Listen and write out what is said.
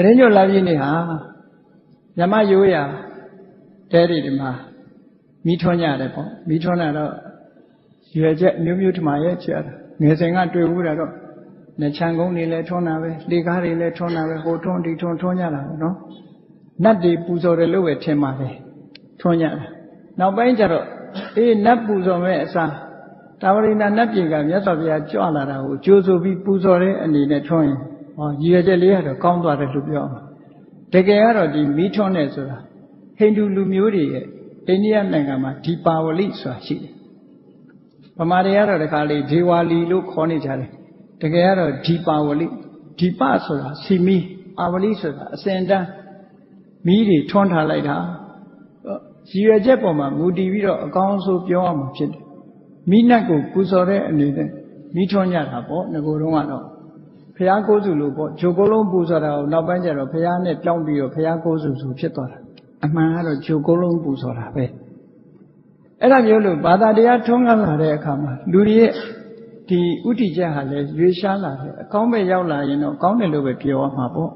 တရင်ညိုလာပြည့်နေဟာမြမရိုးရာတဲတွေဒီမှာမိထွန်းကြတယ်ပေါ့မိထွန်းတာတော့ရွယ်ချက်မျိုးမျိုးထမရဲ့ချရတာငယ်စဉ်ကတွေ့ဘူးတာတော့နှချမ်းကုန်းတွေလည်းထွန်းတာပဲလေကားတွေလည်းထွန်းတာပဲဟိုထွန်းဒီထွန်းထွန်းကြတာပဲနော်နတ်တွေပူဇော်တယ်လို့ပဲထင်ပါတယ်ထွန်းကြတာနောက်ပိုင်းကျတော့အေးနတ်ပူဇော်မဲ့အစားတာဝရိနာနတ်ပြည်ကမြတ်စွာဘုရားကြွလာတာကိုကြိုးဆိုပြီးပူဇော်တဲ့အနေနဲ့ထွန်းရင် ဟောရည်ရွယ်ချက်လေးကတော့ကောင်းသွားတယ်လို့ပြောမှာတကယ်ကတော့ဒီမိထွန်းတဲ့ဆိုတာဟိန္ဒူလူမျိုးတွေရဲ့အိန္ဒိယနိုင်ငံမှာဒီပါဝလိဆိုတာရှိတယ်ဗမာတွေကတော့ဒီခါလေးဒေဝါလီလို့ခေါ်နေကြတယ်တကယ်ကတော့ဒီပါဝလိဒီပဆိုတာစီမီပါဝလိဆိုတာအစင်တန်းမီးတွေထွန်းထားလိုက်တာရည်ရွယ်ချက်ပေါ်မှာမူတည်ပြီးတော့အကောင်းဆုံးပြောရမှာဖြစ်တယ်မိနတ်ကိုပူဇော်တဲ့အနေနဲ့မိထွန်းကြတာပေါ့ငကိုယ်တော့ကတော့ ဖះကိုးစုလို့ပေါ့ဂျိုကိုလုံးပူဇော်တာကိုနောက်ပိုင်းကျတော့ဖះနဲ့ပြောင်းပြီးတော့ဖះကိုးစုဆိုဖြစ်သွားတာအမှန်ကတော့ဂျိုကိုလုံးပူဇော်တာပဲအဲ့ဒါမျိုးလို့ဘာသာတရားထုံးကားလာတဲ့အခါမှာလူတွေရဲ့ဒီဥတီချက်ဟာလည်းရွေရှားလာတယ်အကောင်းပဲရောက်လာရင်တော့ကောင်းတယ်လို့ပဲပြောရမှာပေါ့